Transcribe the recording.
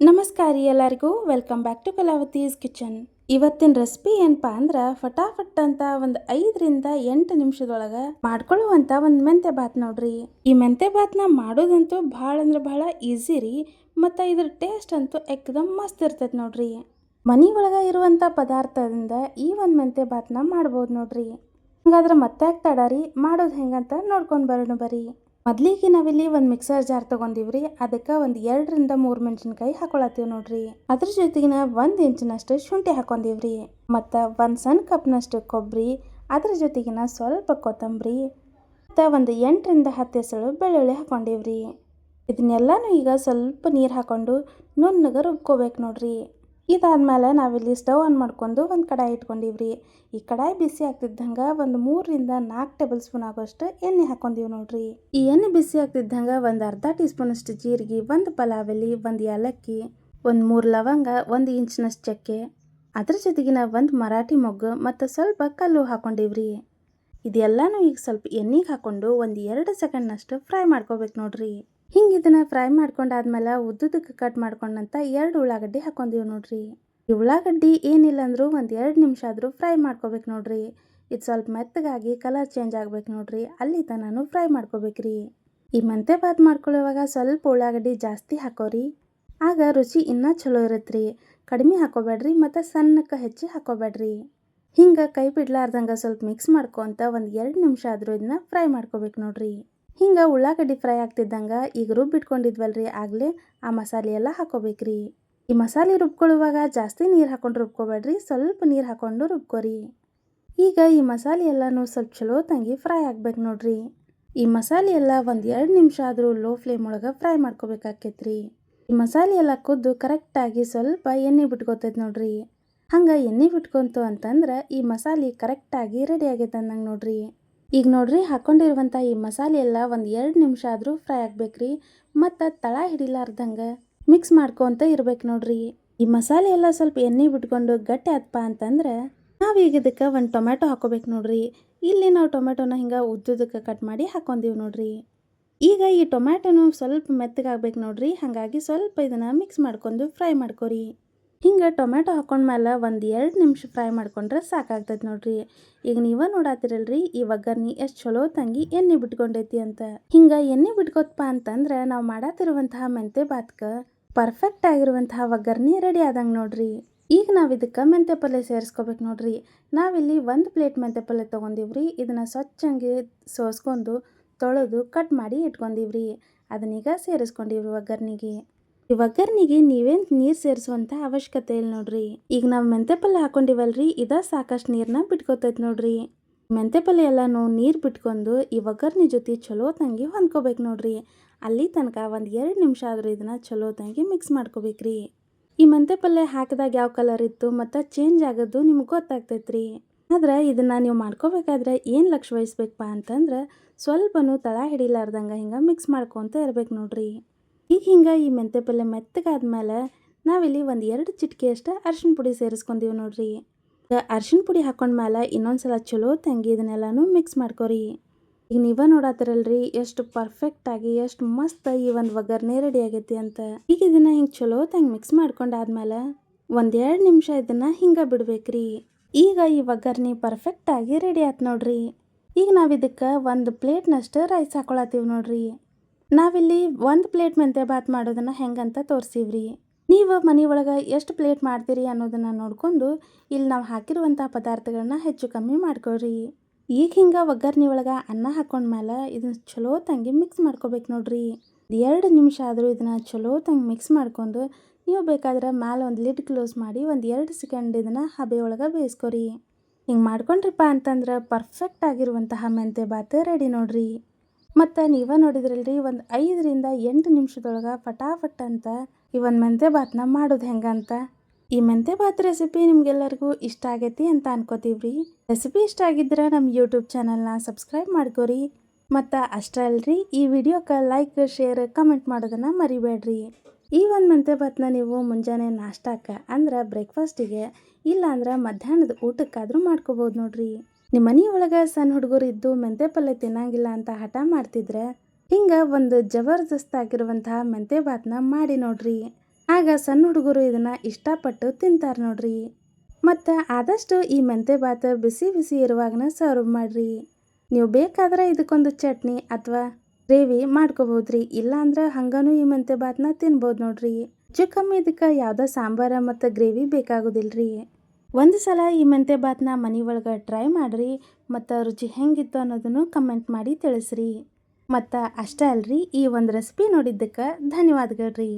ನಮಸ್ಕಾರ ಎಲ್ಲರಿಗೂ. Welcome back to Kalavathi's kitchen ಇವತ್ತಿನ ರೆಸಿಪಿ ಏನಪ್ಪಾ ಅಂದ್ರೆ ಫಟಾಫಟ್ ಅಂತ ಒಂದು ಐದರಿಂದ ಎಂಟು ನಿಮಿಷದೊಳಗೆ ಮಾಡ್ಕೊಳ್ಳುವಂತ ಒಂದು ಮೆಂತೆ ಬಾತ್ ನೋಡ್ರಿ. ಈ ಮೆಂತೆ ಬಾತ್ನ ಮಾಡೋದಂತೂ ಭಾಳ ಅಂದ್ರೆ ಭಾಳ ಈಸಿ ರೀ, ಮತ್ತು ಇದ್ರ ಟೇಸ್ಟ್ ಅಂತೂ ಎಕ್ದಮ್ ಮಸ್ತ್ ಇರ್ತೈತೆ ನೋಡ್ರಿ. ಮನೆ ಒಳಗೆ ಇರುವಂಥ ಪದಾರ್ಥದಿಂದ ಈ ಒಂದು ಮೆಂತೆ ಬಾತ್ನ ಮಾಡ್ಬೋದು ನೋಡ್ರಿ. ಹಂಗಾದ್ರೆ ಮತ್ತೆ ತಡ ರೀ ಮಾಡೋದು ಹೆಂಗಂತ ನೋಡ್ಕೊಂಡು ಬರೋಣ ಬರ್ರಿ. ಮೊದ್ಲಿಗೆ ನಾವಿಲ್ಲಿ ಒಂದು ಮಿಕ್ಸರ್ ಜಾರ್ ತೊಗೊಂಡಿವ್ರಿ. ಅದಕ್ಕೆ ಒಂದು ಎರಡರಿಂದ ಮೂರು ಮೆಣಸಿನಕಾಯಿ ಹಾಕೊಳತ್ತೀವಿ ನೋಡ್ರಿ. ಅದ್ರ ಜೊತೆಗಿನ ಒಂದು ಇಂಚಿನಷ್ಟು ಶುಂಠಿ ಹಾಕೊಂಡಿವ್ರಿ. ಮತ್ತು ಒಂದು ಸಣ್ಣ ಕಪ್ನಷ್ಟು ಕೊಬ್ಬರಿ ಅದ್ರ ಜೊತೆಗಿನ ಸ್ವಲ್ಪ ಕೊತ್ತಂಬರಿ. ಮತ್ತು ಒಂದು ಎಂಟರಿಂದ ಹತ್ತು ಹೆಸರು ಬೆಳ್ಳುಳ್ಳಿ ಹಾಕೊಂಡಿವ್ರಿ. ಇದನ್ನೆಲ್ಲನೂ ಈಗ ಸ್ವಲ್ಪ ನೀರು ಹಾಕೊಂಡು ನುಣ್ಣಗೆ ರುಬ್ಕೋಬೇಕು ನೋಡ್ರಿ. ಇದಾದ್ಮೇಲೆ ನಾವಿಲ್ಲಿ ಸ್ಟವ್ ಆನ್ ಮಾಡ್ಕೊಂಡು ಒಂದು ಕಡಾಯಿ ಇಟ್ಕೊಂಡಿವ್ರಿ. ಈ ಕಡಾಯಿ ಬಿಸಿ ಆಗ್ತಿದ್ದಂಗೆ ಒಂದು ಮೂರರಿಂದ ನಾಲ್ಕು ಟೇಬಲ್ ಸ್ಪೂನ್ ಆಗೋಷ್ಟು ಎಣ್ಣೆ ಹಾಕೊಂಡಿವಿ ನೋಡ್ರಿ. ಈ ಎಣ್ಣೆ ಬಿಸಿ ಆಗ್ತಿದ್ದಂಗೆ ಒಂದು ಅರ್ಧ ಟೀ ಸ್ಪೂನ್ ಅಷ್ಟು ಜೀರಿಗೆ, ಒಂದು ಪಲಾವ್ ಎಲೆ ಒಂದು ಏಲಕ್ಕಿ ಒಂದು ಮೂರು ಲವಂಗ, ಒಂದು ಇಂಚಿನಷ್ಟು ಚಕ್ಕೆ. ಅದ್ರ ಜೊತೆಗಿನ ಒಂದು ಮರಾಠಿ ಮೊಗ್ಗು ಮತ್ತು ಸ್ವಲ್ಪ ಕಲ್ಲು ಹಾಕೊಂಡಿವ್ರಿ. ಇದೆಲ್ಲನೂ ಈಗ ಸ್ವಲ್ಪ ಎಣ್ಣೆಗೆ ಹಾಕ್ಕೊಂಡು ಒಂದು ಎರಡು ಸೆಕೆಂಡ್ನಷ್ಟು ಫ್ರೈ ಮಾಡ್ಕೋಬೇಕು ನೋಡ್ರಿ. ಹಿಂಗೆ ಇದನ್ನು ಫ್ರೈ ಮಾಡ್ಕೊಂಡಾದ್ಮೇಲೆ ಉದ್ದುದಕ್ಕೆ ಕಟ್ ಮಾಡ್ಕೊಂಡಂತ ಎರಡು ಉಳ್ಳಾಗಡ್ಡಿ ಹಾಕೊಂಡಿವಿ ನೋಡ್ರಿ. ಈ ಉಳ್ಳಾಗಡ್ಡಿ ಏನಿಲ್ಲ ಅಂದ್ರು ಒಂದು ಎರಡು ನಿಮಿಷ ಆದರೂ ಫ್ರೈ ಮಾಡ್ಕೋಬೇಕು ನೋಡ್ರಿ. ಇದು ಸ್ವಲ್ಪ ಮೆತ್ತಗಾಗಿ ಕಲರ್ ಚೇಂಜ್ ಆಗ್ಬೇಕು ನೋಡ್ರಿ. ಅಲ್ಲಿ ತನೂ ಫ್ರೈ ಮಾಡ್ಕೋಬೇಕ್ರಿ. ಈ ಮಂತೆ ಬಾತ್ ಮಾಡ್ಕೊಳ್ಳುವಾಗ ಸ್ವಲ್ಪ ಉಳ್ಳಾಗಡ್ಡಿ ಜಾಸ್ತಿ ಹಾಕೋರಿ. ಆಗ ರುಚಿ ಇನ್ನೂ ಚಲೋ ರೀ. ಕಡಿಮೆ ಹಾಕೋಬೇಡ್ರಿ ಮತ್ತು ಸಣ್ಣಕ್ಕೆ ಹೆಚ್ಚಿ ಹಾಕೋಬೇಡ್ರಿ. ಹಿಂಗೆ ಕೈ ಬಿಡ್ಲಾರ್ದಂಗೆ ಸ್ವಲ್ಪ ಮಿಕ್ಸ್ ಮಾಡ್ಕೊಂತ ಒಂದು ಎರಡು ನಿಮಿಷ ಆದರೂ ಇದನ್ನ ಫ್ರೈ ಮಾಡ್ಕೋಬೇಕು ನೋಡ್ರಿ. ಹಿಂಗೆ ಉಳ್ಳಾಗಡ್ಡಿ ಫ್ರೈ ಆಗ್ತಿದ್ದಂಗೆ ಈಗ ರುಬ್ಬಿಟ್ಕೊಂಡಿದ್ವಲ್ಲ ರೀ ಆಗಲೇ ಆ ಮಸಾಲೆ ಎಲ್ಲ ಹಾಕೋಬೇಕ್ರಿ. ಈ ಮಸಾಲೆ ರುಬ್ಕೊಳ್ಳುವಾಗ ಜಾಸ್ತಿ ನೀರು ಹಾಕೊಂಡು ರುಬ್ಕೋಬೇಡ್ರಿ, ಸ್ವಲ್ಪ ನೀರು ಹಾಕೊಂಡು ರುಬ್ಕೋರಿ. ಈಗ ಈ ಮಸಾಲೆ ಎಲ್ಲನೂ ಸ್ವಲ್ಪ ಚಲೋ ತಂಗಿ ಫ್ರೈ ಆಗ್ಬೇಕು ನೋಡ್ರಿ. ಈ ಮಸಾಲೆ ಎಲ್ಲ ಒಂದು ಎರಡು ನಿಮಿಷ ಆದರೂ ಲೋ ಫ್ಲೇಮ್ ಒಳಗೆ ಫ್ರೈ ಮಾಡ್ಕೋಬೇಕಾಕೈತ್ರಿ ಈ ಮಸಾಲೆ ಎಲ್ಲ ಕುದ್ದು ಕರೆಕ್ಟಾಗಿ ಸ್ವಲ್ಪ ಎಣ್ಣೆ ಬಿಟ್ಕೋತೈತೆ ನೋಡ್ರಿ. ಹಂಗೆ ಎಣ್ಣೆ ಬಿಟ್ಕೊಂತು ಅಂತಂದ್ರೆ ಈ ಮಸಾಲೆ ಕರೆಕ್ಟಾಗಿ ರೆಡಿ ಆಗೈತೆ ಅಂದಂಗೆ ನೋಡ್ರಿ. ಈಗ ನೋಡ್ರಿ ಹಾಕೊಂಡಿರುವಂಥ ಈ ಮಸಾಲೆ ಎಲ್ಲ ಒಂದು ಎರಡು ನಿಮಿಷ ಆದರೂ ಫ್ರೈ ಆಗ್ಬೇಕ್ರಿ. ಮತ್ತು ತಳ ಹಿಡಿಲಾರ್ದಂಗೆ ಮಿಕ್ಸ್ ಮಾಡ್ಕೊತ ಇರ್ಬೇಕು ನೋಡ್ರಿ. ಈ ಮಸಾಲೆ ಎಲ್ಲ ಸ್ವಲ್ಪ ಎಣ್ಣೆ ಬಿಟ್ಕೊಂಡು ಗಟ್ಟಿ ಆತಪ್ಪ ಅಂತಂದ್ರೆ ನಾವೀಗ ಇದಕ್ಕೆ ಒಂದು ಟೊಮ್ಯಾಟೊ ಹಾಕೋಬೇಕು ನೋಡ್ರಿ. ಇಲ್ಲಿ ನಾವು ಟೊಮ್ಯಾಟೊನ ಹಿಂಗೆ ಉದ್ದುದಕ್ಕೆ ಕಟ್ ಮಾಡಿ ಹಾಕೊಂದೀವಿ ನೋಡ್ರಿ. ಈಗ ಈ ಟೊಮ್ಯಾಟೊನು ಸ್ವಲ್ಪ ಮೆತ್ತಗಾಗ್ಬೇಕು ನೋಡ್ರಿ, ಹಾಗಾಗಿ ಸ್ವಲ್ಪ ಇದನ್ನು ಮಿಕ್ಸ್ ಮಾಡ್ಕೊಂಡು ಫ್ರೈ ಮಾಡ್ಕೊರಿ. ಹಿಂಗೆ ಟೊಮ್ಯಾಟೊ ಹಾಕೊಂಡ್ಮೇಲೆ ಒಂದು ಎರಡು ನಿಮಿಷ ಫ್ರೈ ಮಾಡ್ಕೊಂಡ್ರೆ ಸಾಕಾಗ್ತೈತೆ ನೋಡ್ರಿ. ಈಗ ನೀವ ನೋಡಾತಿರಲ್ರಿ ಈ ಒಗ್ಗರ್ನಿ ಎಷ್ಟು ಚಲೋ ತಂಗಿ ಎಣ್ಣೆ ಬಿಟ್ಕೊಂಡೈತಿ ಅಂತ. ಹಿಂಗೆ ಎಣ್ಣೆ ಬಿಟ್ಕೋತಪ್ಪ ಅಂತಂದ್ರೆ ನಾವು ಮಾಡಾತಿರುವಂತಹ ಮೆಂತೆ ಬಾತ್ಕ ಪರ್ಫೆಕ್ಟ್ ಆಗಿರುವಂತಹ ಒಗ್ಗರ್ನಿ ರೆಡಿ ಆದಂಗೆ ನೋಡ್ರಿ. ಈಗ ನಾವು ಇದಕ್ಕೆ ಮೆಂತೆ ಪಲ್ಯ ಸೇರಿಸ್ಕೋಬೇಕು ನೋಡ್ರಿ. ನಾವಿಲ್ಲಿ ಒಂದು ಪ್ಲೇಟ್ ಮೆಂತೆ ಪಲ್ಯ ತೊಗೊಂಡಿವ್ರಿ, ಇದನ್ನು ಸ್ವಚ್ಛಂಗೆ ಸೋಸ್ಕೊಂಡು ತೊಳೆದು ಕಟ್ ಮಾಡಿ ಇಟ್ಕೊಂಡಿವ್ರಿ. ಅದನ್ನೀಗ ಸೇರಿಸ್ಕೊಂಡಿವ್ರಿ ಒಗ್ಗರ್ನಿಗೆ ಈ ಒಗ್ಗರ್ನಿಗೆ ನೀವೇನು ನೀರು ಸೇರಿಸುವಂತ ಅವಶ್ಯಕತೆ ಇಲ್ಲ ನೋಡ್ರಿ. ಈಗ ನಾವು ಮೆಂತೆ ಪಲ್ಯ ಹಾಕೊಂಡಿವಲ್ರಿ, ಇದ ಸಾಕಷ್ಟು ನೀರನ್ನ ಬಿಟ್ಕೋತೈತೆ ನೋಡ್ರಿ. ಮೆಂತೆ ಪಲ್ಯ ಎಲ್ಲನೂ ನೀರು ಬಿಟ್ಕೊಂಡು ಈ ಒಗ್ಗರ್ನಿ ಜೊತೆ ಚಲೋ ತಂಗಿ ಹೊಂದ್ಕೋಬೇಕು ನೋಡ್ರಿ. ಅಲ್ಲಿ ತನಕ ಒಂದು ಎರಡು ನಿಮಿಷ ಆದರೂ ಇದನ್ನ ಚಲೋ ತಂಗಿ ಮಿಕ್ಸ್ ಮಾಡ್ಕೋಬೇಕ್ರಿ. ಈ ಮೆಂತೆ ಪಲ್ಯ ಹಾಕಿದಾಗ ಯಾವ ಕಲರ್ ಇತ್ತು ಮತ್ತು ಚೇಂಜ್ ಆಗೋದು ನಿಮ್ಗೆ ಗೊತ್ತಾಗ್ತೈತ್ರಿ. ಆದ್ರೆ ಇದನ್ನ ನೀವು ಮಾಡ್ಕೋಬೇಕಾದ್ರೆ ಏನು ಲಕ್ಷ ವಹಿಸ್ಬೇಕಪ್ಪ ಅಂತಂದ್ರೆ ಸ್ವಲ್ಪನೂ ತಳ ಹಿಡಿಲಾರ್ದಂಗೆ ಹಿಂಗೆ ಮಿಕ್ಸ್ ಮಾಡ್ಕೊತ ಇರ್ಬೇಕು ನೋಡ್ರಿ. ಈಗ ಹಿಂಗೆ ಈ ಮೆಂತೆ ಪಲ್ಯ ಮೆತ್ತಗಾದ್ಮೇಲೆ ನಾವಿಲ್ಲಿ ಒಂದು ಎರಡು ಚಿಟಿಕೆಯಷ್ಟು ಅರ್ಶಿಣ ಪುಡಿ ಸೇರಿಸ್ಕೊಂತೀವಿ ನೋಡ್ರಿ. ಈಗ ಅರ್ಶಿಣ ಪುಡಿ ಹಾಕೊಂಡ್ಮೇಲೆ ಇನ್ನೊಂದ್ಸಲ ಚಲೋ ತಂಗಿ ಇದನ್ನೆಲ್ಲನೂ ಮಿಕ್ಸ್ ಮಾಡ್ಕೊರಿ. ಈಗ ನೀವೇ ನೋಡತ್ತಿರಲ್ರಿ ಎಷ್ಟು ಪರ್ಫೆಕ್ಟಾಗಿ ಎಷ್ಟು ಮಸ್ತ್ ಈ ಒಂದು ಒಗ್ಗರ್ಣೆ ರೆಡಿ ಆಗೈತಿ ಅಂತ. ಈಗ ಇದನ್ನ ಹಿಂಗೆ ಚಲೋ ತಂಗಿ ಮಿಕ್ಸ್ ಮಾಡ್ಕೊಂಡಾದ್ಮೇಲೆ ಒಂದೆರಡು ನಿಮಿಷ ಇದನ್ನ ಹಿಂಗೆ ಬಿಡ್ಬೇಕ್ರಿ. ಈಗ ಈ ಒಗ್ಗರ್ನಿ ಪರ್ಫೆಕ್ಟಾಗಿ ರೆಡಿ ಆಯ್ತು ನೋಡ್ರಿ. ಈಗ ನಾವು ಇದಕ್ಕೆ ಒಂದು ಪ್ಲೇಟ್ನಷ್ಟು ರೈಸ್ ಹಾಕೊಳತ್ತೀವಿ ನೋಡ್ರಿ. ನಾವಿಲ್ಲಿ ಒಂದು ಪ್ಲೇಟ್ ಮೆಂತ್ಯ ಬಾತ್ ಮಾಡೋದನ್ನು ಹೆಂಗಂತ ತೋರಿಸಿವ್ರಿ. ನೀವು ಮನೆ ಒಳಗೆ ಎಷ್ಟು ಪ್ಲೇಟ್ ಮಾಡ್ತೀರಿ ಅನ್ನೋದನ್ನು ನೋಡ್ಕೊಂಡು ಇಲ್ಲಿ ನಾವು ಹಾಕಿರುವಂಥ ಪದಾರ್ಥಗಳನ್ನ ಹೆಚ್ಚು ಕಮ್ಮಿ ಮಾಡ್ಕೊಳ್ರಿ. ಈಗ ಹಿಂಗೆ ಒಗ್ಗರಣೆ ಒಳಗೆ ಅನ್ನ ಹಾಕೊಂಡ್ಮೇಲೆ ಇದನ್ನ ಚಲೋ ತಂಗಿ ಮಿಕ್ಸ್ ಮಾಡ್ಕೋಬೇಕು ನೋಡ್ರಿ. ಎರಡು ನಿಮಿಷ ಆದರೂ ಇದನ್ನು ಚಲೋ ತಂಗಿ ಮಿಕ್ಸ್ ಮಾಡ್ಕೊಂಡು ನೀವು ಬೇಕಾದ್ರೆ ಮ್ಯಾಲೆ ಒಂದು ಲಿಡ್ ಕ್ಲೋಸ್ ಮಾಡಿ ಒಂದು ಎರಡು ಸೆಕೆಂಡ್ ಇದನ್ನು ಹಬೆ ಒಳಗೆ ಬೇಯಿಸ್ಕೊರಿ. ಹಿಂಗೆ ಮಾಡ್ಕೊಂಡ್ರಿಪ್ಪ ಅಂತಂದ್ರೆ ಪರ್ಫೆಕ್ಟ್ ಆಗಿರುವಂತಹ ಮೆಂತೆ ಬಾತ್ ರೆಡಿ ನೋಡ್ರಿ. ಮತ್ತು ನೀವ ನೋಡಿದ್ರಲ್ರಿ ಒಂದು ಐದರಿಂದ ಎಂಟು ನಿಮಿಷದೊಳಗೆ ಫಟಾಫಟ್ ಅಂತ ಈ ಒಂದು ಮೆಂತೆ ಬಾತ್ನ ಮಾಡೋದು ಹೆಂಗಂತ ಈ ಮೆಂತೆ ಬಾತ್ ರೆಸಿಪಿ ನಿಮ್ಗೆಲ್ಲರಿಗೂ ಇಷ್ಟ ಆಗೈತಿ ಅಂತ ಅನ್ಕೋತೀವ್ರಿ. ರೆಸಿಪಿ ಇಷ್ಟ ಆಗಿದ್ರೆ ನಮ್ಮ ಯೂಟ್ಯೂಬ್ ಚಾನಲ್ನ ಸಬ್ಸ್ಕ್ರೈಬ್ ಮಾಡ್ಕೋರಿ. ಮತ್ತು ಅಷ್ಟೇ ಅಲ್ರಿ, ಈ ವಿಡಿಯೋಕ್ಕೆ ಲೈಕ್ ಶೇರ್ ಕಮೆಂಟ್ ಮಾಡೋದನ್ನು ಮರಿಬೇಡ್ರಿ. ಈ ಒಂದು ಮೆಂತೆ ಭಾತ್ನ ನೀವು ಮುಂಜಾನೆ ನಾಷ್ಟಕ್ಕೆ ಅಂದ್ರೆ ಬ್ರೇಕ್ಫಾಸ್ಟಿಗೆ ಇಲ್ಲಾಂದ್ರೆ ಮಧ್ಯಾಹ್ನದ ಊಟಕ್ಕಾದರೂ ಮಾಡ್ಕೋಬೋದು ನೋಡ್ರಿ. ನಿಮ್ಮ ಮನೆಯೊಳಗೆ ಸಣ್ಣ ಹುಡುಗರು ಇದ್ದು ಮೆಂತೆ ಪಲ್ಯ ತಿನ್ನಂಗಿಲ್ಲ ಅಂತ ಹಠ ಮಾಡ್ತಿದ್ರೆ, ಹಿಂಗೆ ಒಂದು ಜಬರ್ದಸ್ತ್ ಆಗಿರುವಂತಹ ಮೆಂತೆ ಭಾತ್ನ ಮಾಡಿ ನೋಡ್ರಿ. ಆಗ ಸಣ್ಣ ಹುಡುಗರು ಇದನ್ನು ಇಷ್ಟಪಟ್ಟು ತಿಂತಾರೆ ನೋಡ್ರಿ. ಮತ್ತು ಆದಷ್ಟು ಈ ಮೆಂತೆ ಬಾತ್ ಬಿಸಿ ಬಿಸಿ ಇರುವಾಗನ ಸರ್ವ್ ಮಾಡಿರಿ. ನೀವು ಬೇಕಾದ್ರೆ ಇದಕ್ಕೊಂದು ಚಟ್ನಿ ಅಥವಾ ಗ್ರೇವಿ ಮಾಡ್ಕೋಬೋದ್ರಿ, ಇಲ್ಲಾಂದ್ರೆ ಹಂಗನೂ ಈ ಮೆಂತೆ ಭಾತ್ನ ತಿನ್ಬೋದು ನೋಡ್ರಿ. ಹೆಚ್ಚು ಕಮ್ಮಿ ಇದಕ್ಕೆ ಯಾವುದೋ ಸಾಂಬಾರ ಮತ್ತು ಗ್ರೇವಿ ಬೇಕಾಗೋದಿಲ್ರಿ. ಒಂದು ಸಲ ಈ ಮೆಂತೆ ಬಾತ್ನ ಮನೆ ಒಳಗೆ ಟ್ರೈ ಮಾಡಿರಿ, ಮತ್ತು ರುಚಿ ಹೆಂಗಿತ್ತು ಅನ್ನೋದನ್ನು ಕಮೆಂಟ್ ಮಾಡಿ ತಿಳಿಸ್ರಿ. ಮತ್ತು ಅಷ್ಟೇ ಅಲ್ರಿ ಈ ಒಂದು ರೆಸಿಪಿ ನೋಡಿದ್ದಕ್ಕೆ ಧನ್ಯವಾದಗಳು ರೀ